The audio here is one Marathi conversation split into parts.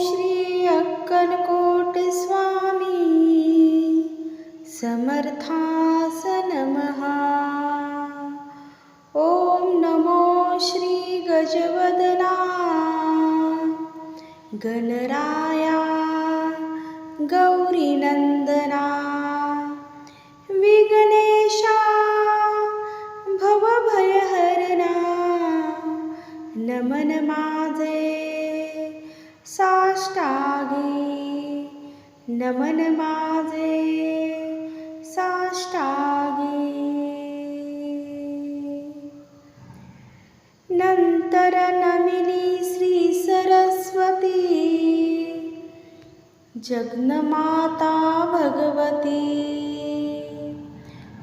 श्री अक्कलकोट स्वामी समर्थास नमः ॐ नमो श्री गजवदना। गणराया गौरीनन्दना विघ्नेशा भवभयहरणा नमनमा नमन माझे साष्टागे. नंतर नमिनी श्री सरस्वती जगन्माता भगवती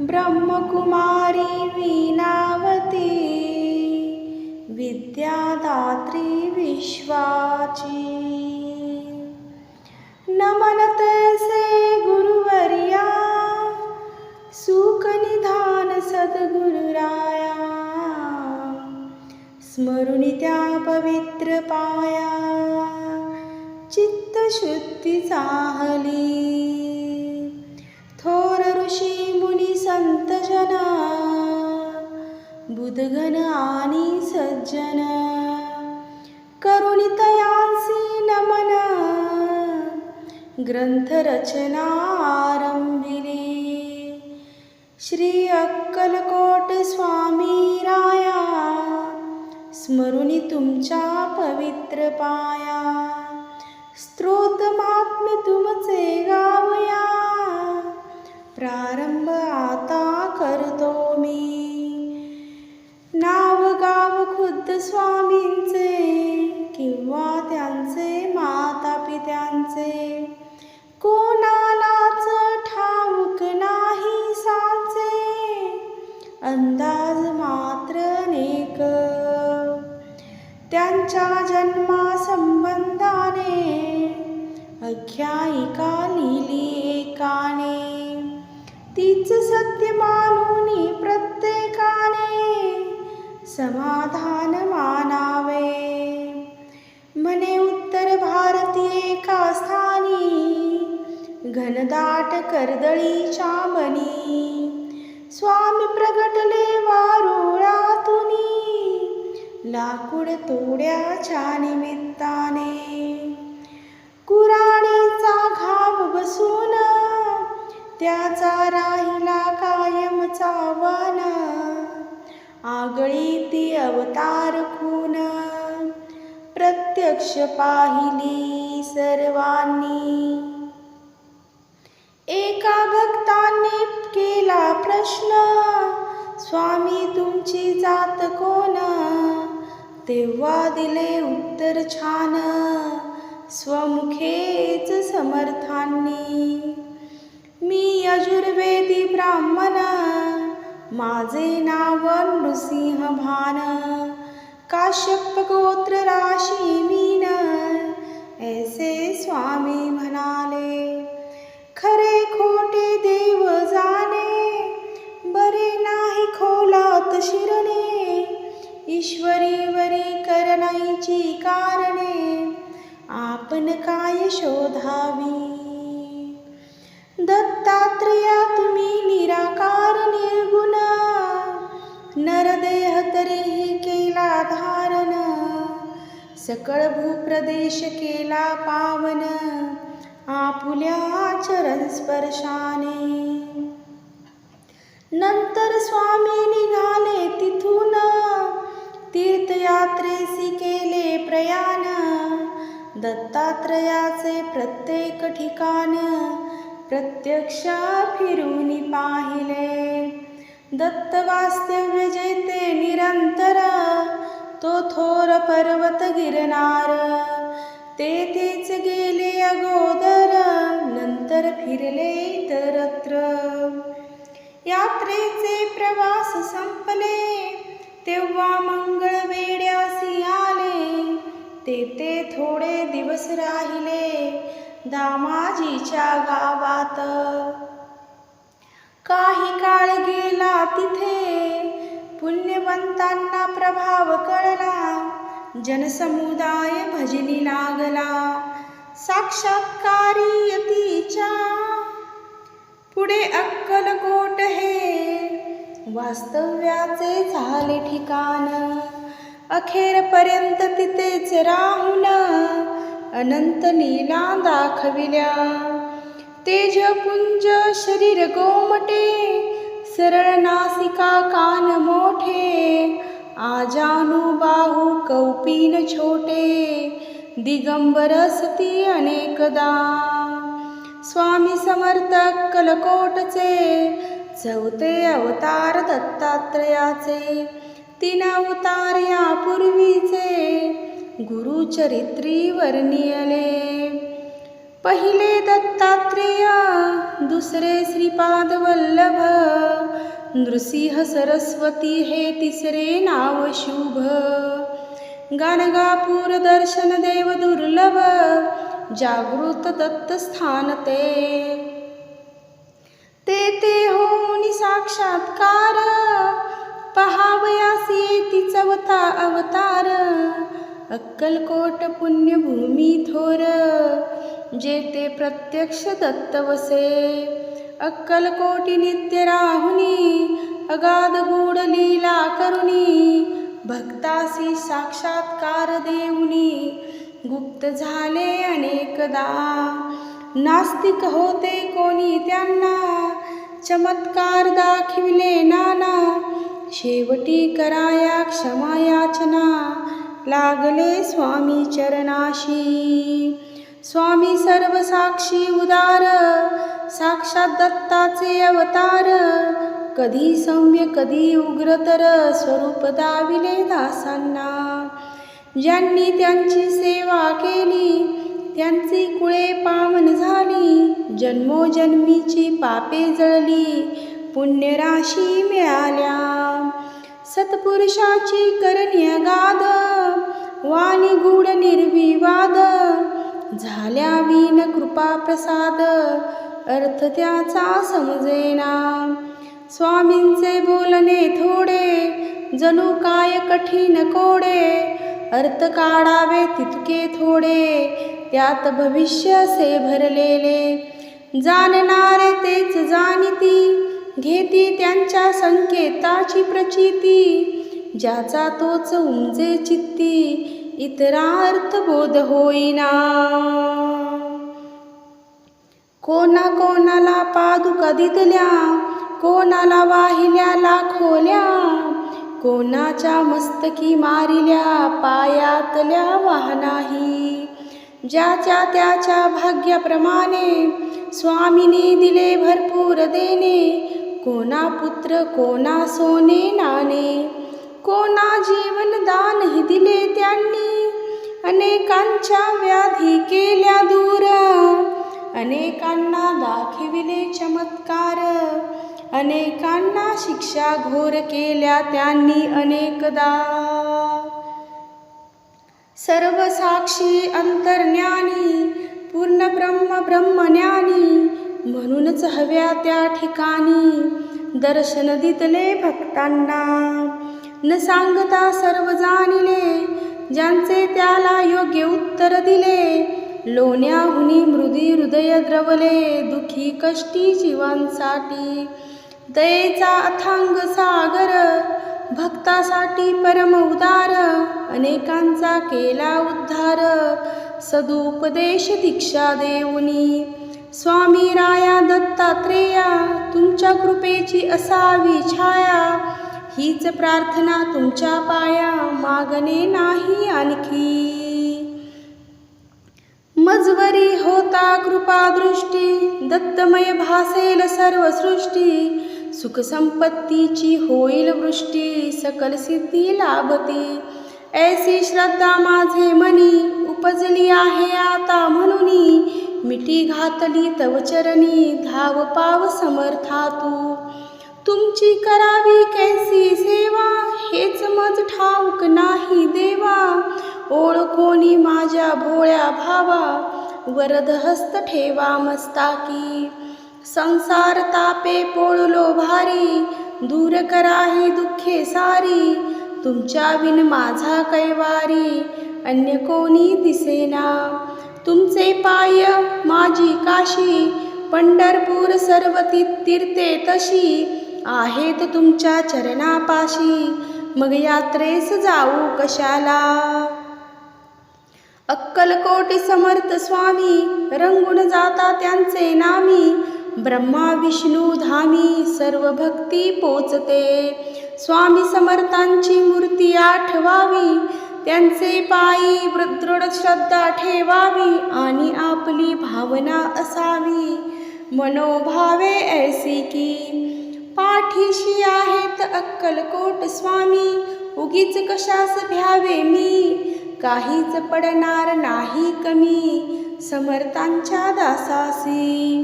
ब्रह्मकुमारी वीणावती विद्यादात्री विश्वाची. नमन तैसे गुरुवर्या सुखनिधान सद्गुरुराया स्मरुनि त्या पवित्र पाया चित्तशुद्धी चाहली. थोर ऋषी मुनी संत जना बुधगण आणि सज्जन करुणी नमना ग्रंथरचना आरंभिली श्री अक्कलकोट स्वामी राया स्मरुणी तुमच्या पवित्र पाया स्तोत्र तुमचे गावया। प्रारंभ आता करतो मी। नाव गाव खुद्द स्वामींचे अंदाज मात्र नेक. त्यांच्या जन्मा संबंधाने आख्यायिका लिहिली एकाने. तीच सत्य मानून प्रत्येकाने समाधान मानावे. म्हणे उत्तर भारतीय एका स्थानी घनदाट कर्दळीच्या मनी. स्वामी प्रगटले वारुळातुनी. लाकूड तोड्याच्या निमित्ताने. कुराणीचा घाव बसून त्याचा राहिला कायमचा वन. आगळी ती अवतार खून. प्रत्यक्ष पाहिली सर्वांनी. एका भक्ताने केला प्रश्न स्वामी तुमची जात कोण? तेव्हा दिले उत्तर छान स्वमुखेच समर्थांनी. मी यजुर्वेदी ब्राह्मण माझे नाव नृसिंह भान काश्यप गोत्र भूप्रदेश केला पावन. आपुल्या चरण स्पर्शाने. नंतर स्वामी निघाले तिथून. तीर्थयात्रेसी केले प्रयाण. दत्तात्रयाचे प्रत्येक ठिकाण प्रत्यक्ष फिरून पाहिले. दत्त वास्तव्य जेते निरंतर तो थोर पर्वत गिरणार तेथेच गेले अगोदर नंतर फिरले इतरत्र यात्रेचे प्रवास संपले तेव्हा मंगळ वेड्यासी आले तेथे थोडे दिवस राहिले दामाजीच्या गावात. काही काळ गेला तिथे पुण्यवंतांना प्रभाव कळला जनसमुदाय भजनी लागला साक्षात्कारी यतीच्या. पुढे अक्कलकोट हे वास्तव्याचे झाले ठिकाण. अखेरपर्यंत तिथेच राहून अनंत लीला दाखविल्या. तेजपुंज शरीर गोमटे सरळ नासिका कान मोठे. आजानु बाहू कौपीन छोटे दिगंबरसती अनेकदा. स्वामी समर्थक कलकोटचे चौथे अवतार दत्तात्रयाचे तीन अवतार यापूर्वीचे गुरुचरित्री वर्णियले. पहिले दत्तात्रेय दुसरे श्रीपाद वल्लभ नृसिंह सरस्वती हे तिसरे नाव शुभ. गाणगापूर दर्शन देव दुर्लभ जागृत दत्त स्थान ते. ते ते साक्षात्कार पहावयासी तिचवता अवतार अक्कलकोट पुण्यभूमी थोर जेते प्रत्यक्ष दत्त वसे अक्कलकोटी नित्य राहुनी अगाध गूढ लीला करुणी भक्तासी साक्षात्कार देऊनी. गुप्त झाले अनेकदा नास्तिक होते कोणी त्यांना चमत्कार दाखविले नाना. शेवटी कराया क्षमायाचना लागले स्वामी चरणाशी. स्वामी सर्व साक्षी उदार साक्षात दत्ताचे अवतार. कधी सौम्य कधी उग्रतर स्वरूप दाविले दासांना. ज्यांनी त्यांची सेवा केली त्यांची कुळे पावन झाली. जन्मोजन्मीची पापे जळली पुण्यराशी मिळाल्या. सत्पुरुषाची करण्य गाद वाणी गूढ निर्विवाद. झाल्या विन कृपा प्रसाद अर्थ त्याचा समजेना. स्वामींचे बोलणे थोडे जणू काय कठीण कोडे अर्थ काढावे तितके थोडे त्यात भविष्य असे भरलेले. जाणणारे तेच जाणीती घेती त्यांच्या संकेताची प्रचिती ज्याचा तोच उमजे चित्ती इतरार्थ बोध होईना. कोणा कोणाला पादुका दिदल्या कोणाला वाहिल्या लाखोल्या कोणाच्या मस्तकी मारिल्या पायातल्या वाहनाही. ज्याच्या त्याच्या भाग्याप्रमाणे स्वामीने दिले भरपूर देणे कोणा पुत्र कोणा सोने नाणे. कोणा जीवन दानही दिले त्यांनी. अनेकांच्या व्याधी केल्या दूर. अनेकांना दाखविले चमत्कार. अनेकांना शिक्षा घोर केल्या त्यांनी अनेकदा. सर्व साक्षी अंतर्ज्ञानी पूर्ण ब्रह्म ब्रह्मज्ञानी म्हणूनच हव्या त्या ठिकाणी. दर्शन दितले भक्तांना. न सांगता सर्व जाणिले. ज्यांचे त्याला योग्य उत्तर दिले. लोण्याहुनी मृदी हृदय द्रवले. दुखी कष्टी जीवांसाठी. दयेचा अथांग सागर. भक्तासाठी परम उदार. अनेकांचा केला उद्धार. सदुपदेश दीक्षा देऊनी. स्वामी राया दत्तात्रेया तुमच्या कृपेची असावी छाया. हीच प्रार्थना तुमच्या पाया मागणे नाही आणखी. मजवरी होता कृपा दृष्टी दत्तमय भासेल सर्व सृष्टी सुख संपत्तीची होईल वृष्टी सकल सिद्धी लाभती. ऐसी श्रद्धा माझे मनी उपजली आहे आता म्हणूनी मिठी घातली तव चरणी धाव पाव समर्था तू तुमची करावी कैसी सेवा हेच मज ठाऊक नाही देवा. ओळखोनी माझ्या भोळ्या भावा वरद हस्त ठेवा मस्ताकी. संसार तापे पोळलो भारी दूर करा ही दुःखे सारी. तुमच्या विन माझा कैवारी अन्य कोणी दिसेना. तुमचे पाय माझी काशी पंढरपूर सर्व ती- तीर्थे तशी. आहेत तुमच्या चरणापाशी. मग यात्रेस जाऊ कशाला? अक्कलकोटी समर्थ स्वामी रंगून जाता त्यांचे नामी. ब्रह्मा विष्णू धामी सर्व भक्ती पोचते. स्वामी समर्थांची मूर्ती आठवावी. त्यांचे पायी दृढ श्रद्धा ठेवावी आणि आपली भावना असावी. मनोभावे ऐसी की पाठीशी आहेत अक्कलकोट स्वामी. उगीच कशास भ्यावे मी? काहीच पडणार नाही कमी. समर्थांच्या दासासी.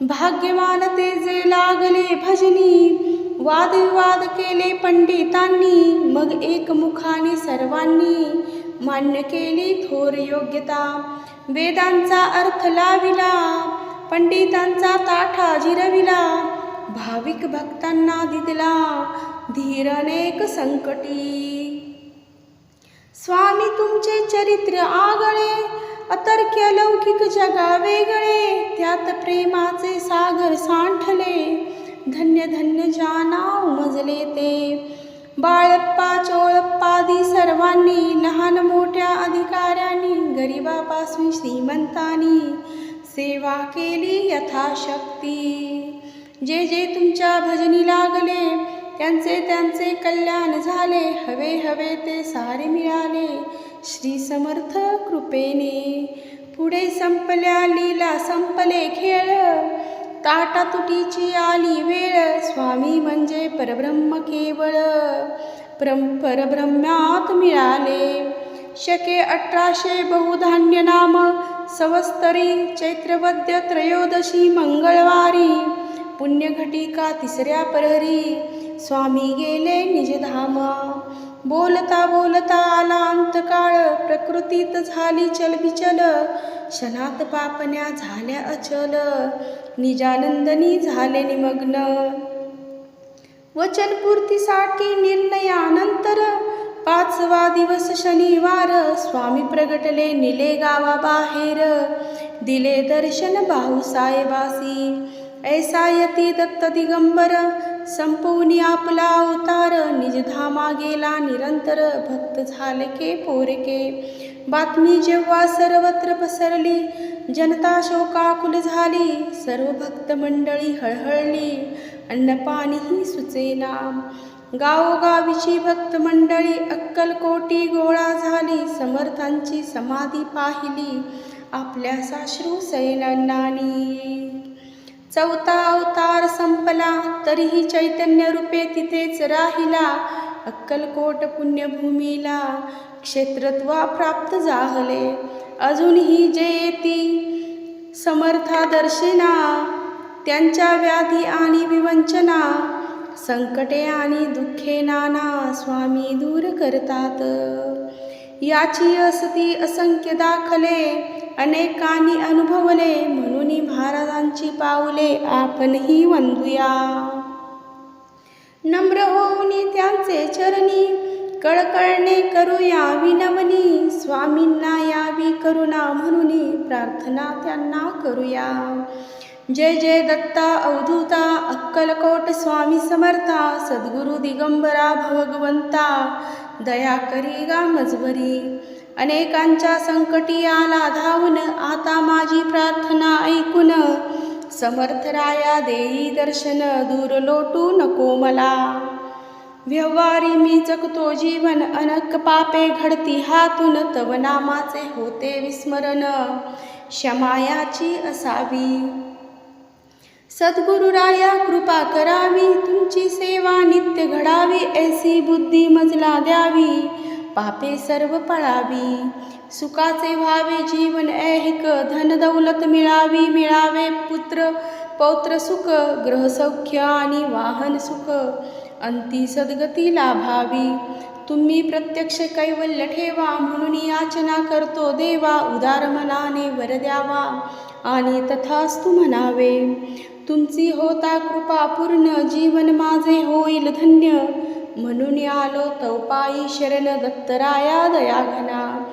भाग्यवान ते जे लागले भजनी. वादविवाद केले पंडितांनी. मग एकमुखाने सर्वांनी. मान्य केली थोर योग्यता. वेदांचा अर्थ लाविला. पंडितांचा ताठा जिरविला. भाविक भक्तांना दिदला धीर अनेक संकटी. स्वामी तुमचे चरित्र आगळे अतर्क्य लौकिक जगा वेगळे त्यात प्रेमाचे सागर सांठले धन्य धन्य जाना उमजले ते. बाळप्पा चोळप्पादी सर्वांनी लहान मोठ्या अधिकाऱ्यांनी गरिबापासून श्रीमंतांनी सेवा केली यथाशक्ती. जे जे तुमच्या भजनी लागले त्यांचे त्यांचे कल्याण झाले हवे हवे ते सारे मिळाले. श्री समर्थ कृपेने. पुढे संपल्या लीला संपले खेळ. ताटा तुटीची आली वेळ स्वामी म्हणजे परब्रह्म केवळ. प्रम परब्रह्म्यात मिळाले. शके अठराशे बहुधान्य नाम सवस्तरी चैत्रवद्य त्रयोदशी मंगळवारी. पुण्यघटिका तिसऱ्या प्रहरी. स्वामी गेले निजधामा बोलता बोलता आला अंतकाळ प्रकृतीत झाली चलबिचल. क्षणात पापण्या झाल्या अचल. निजानंदनी झाले निमग्न. वचनपूर्तीसाठी निर्णयानंतर पाचवा दिवस शनिवार. स्वामी प्रगटले निले गावाबाहेर. दिले दर्शन भाऊसाहेबासी. ऐसा यती दत्त दिगंबर संपवून आपला अवतार निजधामा गेला निरंतर भक्त झालके पोरके बातमी जेव्हा सर्वत्र पसरली जनता शोकाकुल झाली सर्व भक्त मंडळी हळहळली अन्नपाणीही सुचेना गावोगावीची भक्त मंडळी अक्कलकोटी गोळा झाली समर्थांची समाधी पाहिली आपल्या साश्रू सैनांनी चौथा अवतार संपला तरीही चैतन्य रूपे तिथेच राहिला अक्कलकोट पुण्यभूमीला क्षेत्रत्वा प्राप्त जाहले अजूनही जे येती समर्था दर्शिना त्यांच्या व्याधी आणि विवंचना संकटे आणि दुःखे नाना स्वामी दूर करतात. याची असती असंख्य दाखले अनेकांनी अनुभवले म्हणून महाराजांची पावले आपणही वंदूया. नम्र होऊन त्यांचे चरणी कळकळणे करूया विनवनी स्वामींना यावी करुणा म्हणून प्रार्थना त्यांना करूया. जय जय दत्ता अवधूता अक्कलकोट स्वामी समर्था सद्गुरु दिगंबरा भगवंता दया करी गा मजवरी अनेकांच्या संकटी आला धावून आता माझी प्रार्थना ऐकून. समर्थराया देई दर्शन दूर लोटू नको मला. व्यवहारी मी जगतो जीवन अनक पापे घडती हातून तव नामाचे होते विस्मरण. क्षमायाची असावी. सद्गुरुराया कृपा करावी तुमची सेवा नित्य घडावी ऐसी बुद्धी मजला द्यावी पापे सर्व पळावी. सुखाचे व्हावे जीवन ऐहिक धन दौलत मिळावी मिळावे पुत्र पौत्र सुख ग्रहसौख्य आणि वाहन सुख. अंती सद्गती लाभावी. तुम्ही प्रत्यक्ष कैवल्य ठेवा म्हणून याचना करतो देवा. उदार मनाने वर द्यावा आणि तथास्तु म्हणावे. तुमची होता कृपा पूर्ण जीवन माझे होईल धन्य. म्हणून आलो तौपाई शरण दत्तराया दयाघना.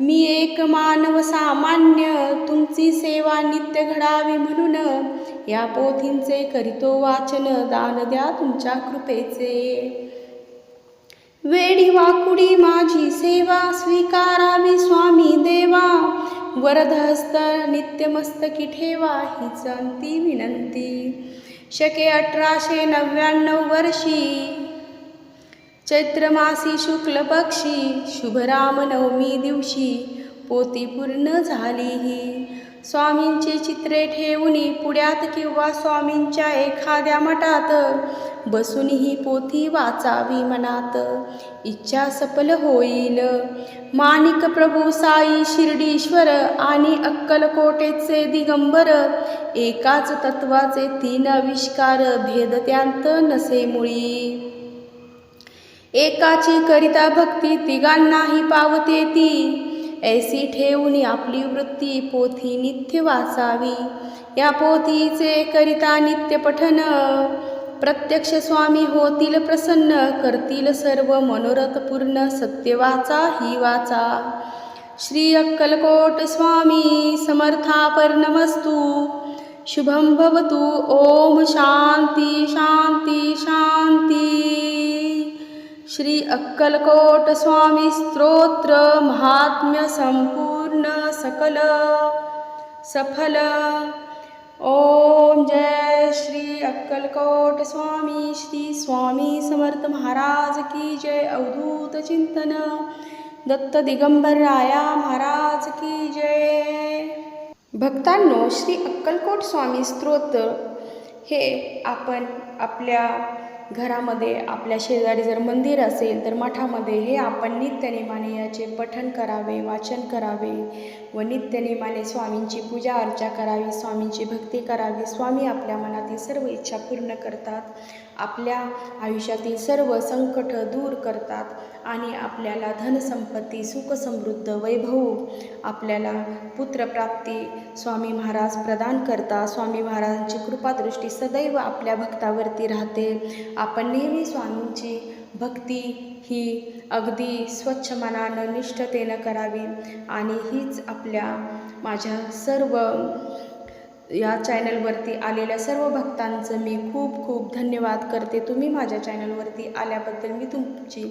मी एक मानव सामान्य तुमची सेवा नित्य घडावी म्हणून. या पोथींचे करीतो वाचन दान द्या तुमच्या कृपेचे. वेडी वाकुडी माझी सेवा स्वीकारावी स्वामी देवा. वरदहस्त नित्यमस्तकी ठेवा हीच अंती विनंती. शके अठराशे नव्याण्णव वर्षी चैत्रमासी शुक्ल पक्षी शुभराम नवमी दिवशी पोती पूर्ण झाली ही. स्वामींची चित्रे ठेवूनी पुण्यात किंवा स्वामींच्या एखाद्या मठात बसून ही पोथी वाचावी मनात. इच्छा सफल होईल. माणिक प्रभू साई शिर्डीश्वर आणि अक्कलकोटेचे दिगंबर एकाच तत्वाचे तीन आविष्कार भेद त्यांत नसे मुळी. एकाची करिता भक्ती तिघांनाही पावते ती. ऐसी ठेवून आपली वृत्ती पोथी नित्य वाचावी. या पोथीचे करिता नित्य पठन प्रत्यक्ष स्वामी होतील प्रसन्न करतील सर्व मनोरथ पूर्ण सत्य वाचा ही वाचा. श्री अक्कलकोट स्वामी समर्थापर्णमस्तु शुभम भवतु. ओम शांती शांती शांती. श्री अक्कलकोट स्वामी स्तोत्र महात्म्य संपूर्ण सकल। सफल। ओम जय श्री अक्कलकोट स्वामी श्री स्वामी समर्थ महाराज की जय। अवधूत चिंतन। दत्त दिगंबर राया महाराज की जय। भक्तांनो श्री अक्कलकोट स्वामी स्तोत्र हे आपण आपल्या घरामध्ये आपल्या शेजारी जर मंदिर असेल तर मठामध्ये हे आपण नित्यनेमाने याचे पठण करावे वाचन करावे व नित्यनेमाने स्वामींची पूजा अर्चा करावी स्वामींची भक्ती करावी. स्वामी आपल्या मनातील सर्व इच्छा पूर्ण करतात. आपल्या आयुष्यातील सर्व संकट दूर करतात आणि आपल्याला धनसंपत्ती सुखसमृद्ध वैभव आपल्याला पुत्रप्राप्ती स्वामी महाराज प्रदान करतात. स्वामी महाराजांची कृपादृष्टी सदैव आपल्या भक्तावरती राहते. आपण नेहमी स्वामींची भक्ती ही अगदी स्वच्छ मनानं निष्ठतेनं करावी आणि हीच आपल्या माझ्या सर्व या चॅनलवरती आलेल्या सर्व भक्तांचं मी खूप खूप धन्यवाद करते. तुम्ही माझ्या चॅनलवरती आल्याबद्दल मी तुमची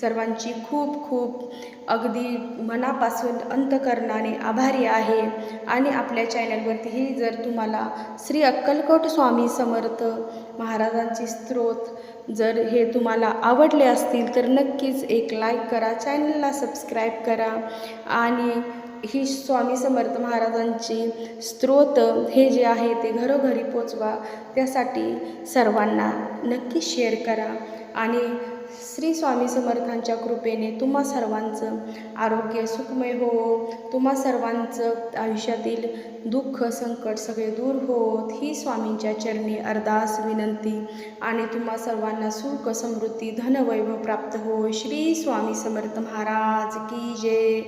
सर्वांची खूप खूप अगदी मनापासून अंतकरणाने आभारी आहे. आणि आपल्या चॅनलवरतीही जर तुम्हाला श्री अक्कलकोट स्वामी समर्थ महाराजांची स्त्रोत जर हे तुम्हाला आवडले असतील तर नक्कीच एक लाईक करा चॅनलला सबस्क्राईब करा. आणि ही स्वामी समर्थ महाराजांची स्त्रोत हे जे आहे ते घरोघरी पोचवा. त्यासाठी सर्वांना नक्की शेअर करा. आणि श्री स्वामी समर्थांच्या कृपेने तुम्हा सर्वांचं आरोग्य सुखमय हो. तुम्हा सर्वांचं आयुष्यातील दुःख संकट सगळे दूर होत. ही स्वामींच्या चरणी अरदास विनंती आणि तुम्हा सर्वांना सुख समृद्धी धनवैभव प्राप्त हो. श्री स्वामी समर्थ महाराज की जय.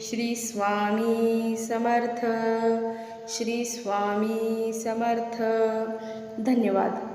श्री स्वामी समर्थ. श्री स्वामी समर्थ. धन्यवाद.